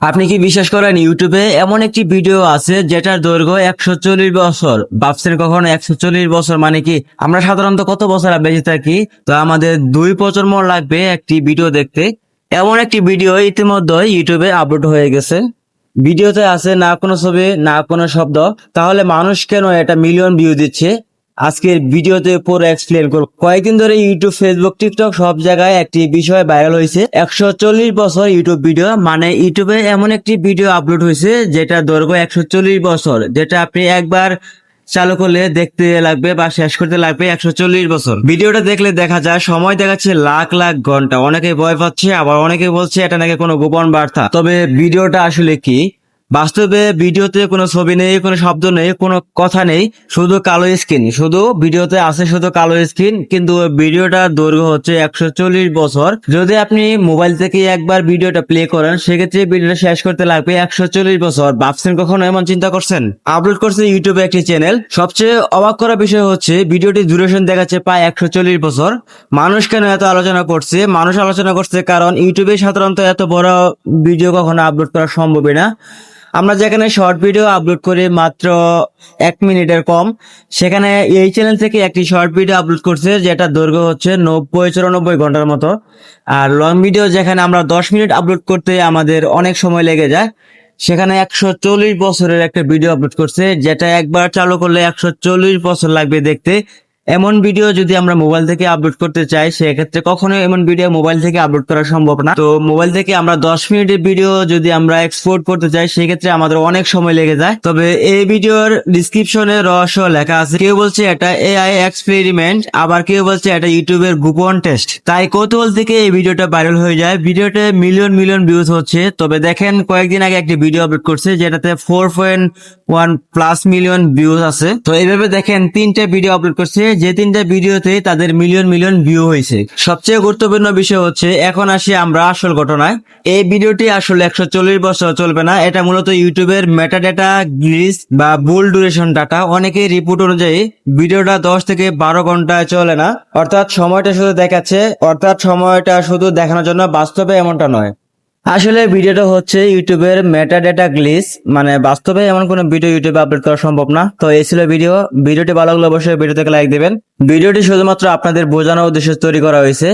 আপনি কি বিশ্বাস করেন ইউটিউবে এমন একটি ভিডিও আছে যেটার দৈর্ঘ্য একশো চল্লিশ বছর? ভাবছেন কখনো একশো চল্লিশ বছর মানে কি? আমরা সাধারণত কত বছর বেঁচে থাকি? তো আমাদের দুই প্রজন্ম লাগবে একটি ভিডিও দেখতে। এমন একটি ভিডিও ইতিমধ্যে ইউটিউবে আপলোড হয়ে গেছে। ভিডিওতে আছে না কোনো ছবি, না কোনো শব্দ। তাহলে মানুষ কেন এটা মিলিয়ন ভিউ দিচ্ছে? আজকের ভিডিওতে পুরো এক্সপ্লেন করব। কয়েকদিন ধরে ইউটিউব ফেসবুক টিকটক সব জায়গায় একটি বিষয় ভাইরাল হয়েছে। একশো চল্লিশ বছর ইউটিউব ভিডিও মানে ইউটিউবে এমন একটি ভিডিও আপলোড হয়েছে যেটা দৈর্ঘ্য একশো চল্লিশ বছর, যেটা আপনি একবার চালু করলে দেখতে লাগবে বা শেষ করতে লাগবে একশো চল্লিশ বছর। ভিডিওটা দেখলে দেখা যায়, সময় দেখাচ্ছে লাখ লাখ ঘণ্টা। অনেকে ভয় পাচ্ছে, আবার অনেকে বলছে এটা নাকি কোনো গোপন বার্তা। তবে ভিডিওটা আসলে কি? বাস্তবে ভিডিওতে কোনো ছবি নেই, কোনো শব্দ নেই, কোনো কথা নেই, শুধু কালো স্ক্রিন। শুধু ভিডিওতে আছে শুধু কালো স্ক্রিন, কিন্তু ভিডিওটা দৈর্ঘ্য হচ্ছে একশো চল্লিশ বছর। যদি আপনি মোবাইল থেকে একবার ভিডিওটা প্লে করেন, সেক্ষেত্রে ভিডিওটা শেষ করতে লাগবে একশো চল্লিশ বছর। ভাবছেন কখনো এমন চিন্তা করছেন? আপলোড করছে ইউটিউবে একটি চ্যানেল। সবচেয়ে অবাক করা বিষয় হচ্ছে ভিডিওটি ডিউরেশন দেখাচ্ছে প্রায় একশো চল্লিশ বছর। মানুষ কেন এত আলোচনা করছে? মানুষ আলোচনা করছে কারণ ইউটিউবে সাধারণত এত বড় ভিডিও কখনো আপলোড করা সম্ভবই না। আমরা যেখানে শর্ট ভিডিও আপলোড করি মাত্র এক মিনিটের কম, সেখানে এই চ্যানেল থেকে একটি শর্ট ভিডিও আপলোড করছে, যেটা দৈর্ঘ্য হচ্ছে নব্বই চুরানব্বই ঘণ্টার মতো। আর লং ভিডিও যেখানে আমরা দশ মিনিট আপলোড করতে আমাদের অনেক সময় লেগে যায়, সেখানে একশো চল্লিশ বছরের একটা ভিডিও আপলোড করছে, যেটা একবার চালু করলে একশো চল্লিশ বছর লাগবে দেখতে। এমন ভিডিও যদি আমরা মোবাইল থেকে আপলোড করতে চাই, সেক্ষেত্রে কখনো এমন ভিডিও মোবাইল থেকে আপলোড করা সম্ভব না। তো মোবাইল থেকে আমরা দশ মিনিটের ভিডিও যদি আমরা এক্সপোর্ট করতে চাই, সেক্ষেত্রে আমাদের অনেক সময় লেগে যায়। তবে এই ভিডিওর ডিসক্রিপশনে রহস্য লেখা আছে, কেউ বলছে এটা এআই এক্সপেরিমেন্ট আবার কেউ বলছে এটা ইউটিউবের গোপন টেস্ট তাই কৌতূহল থেকে এই ভিডিওটা ভাইরাল হয়ে যায়। ভিডিওতে মিলিয়ন মিলিয়ন ভিউজ হচ্ছে। তবে দেখেন, কয়েকদিন আগে একটি ভিডিও আপলোড করছে, যেটাতে four point one plus million views আছে। তো এইভাবে দেখেন, তিনটে ভিডিও আপলোড করছে। যে তিনটা ভিডিওতে তাদের মিলিয়ন মিলিয়ন ভিউ হয়েছে। সবচেয়ে গুরুত্বপূর্ণ বিষয় হচ্ছে, এখন আসি আমরা আসল ঘটনায়। এই ভিডিওটি আসলে একশো চল্লিশ বছর চলবে না। এটা মূলত ইউটিউবের মেটা ডেটা গ্লিচ বা বুল ডিউরেশন ডাটা অনেকেই রিপোর্ট অনুযায়ী ভিডিওটা দশ থেকে বারো ঘন্টায় চলে না। অর্থাৎ সময়টা শুধু দেখাচ্ছে, অর্থাৎ সময়টা শুধু দেখানোর জন্য বাস্তবে এমনটা নয়। আসলে ভিডিওটা হচ্ছে ইউটিউবের মেটা ডেটা গ্লিস মানে বাস্তবে এমন কোনো ভিডিও ইউটিউবে আপলোড করা সম্ভব না। তো এই ছিল ভিডিও ভিডিওটি ভালো লাগলে অবশ্যই থেকে লাইক দেবেন। ভিডিওটি শুধুমাত্র আপনাদের বোঝানোর উদ্দেশ্যে তৈরি করা হয়েছে।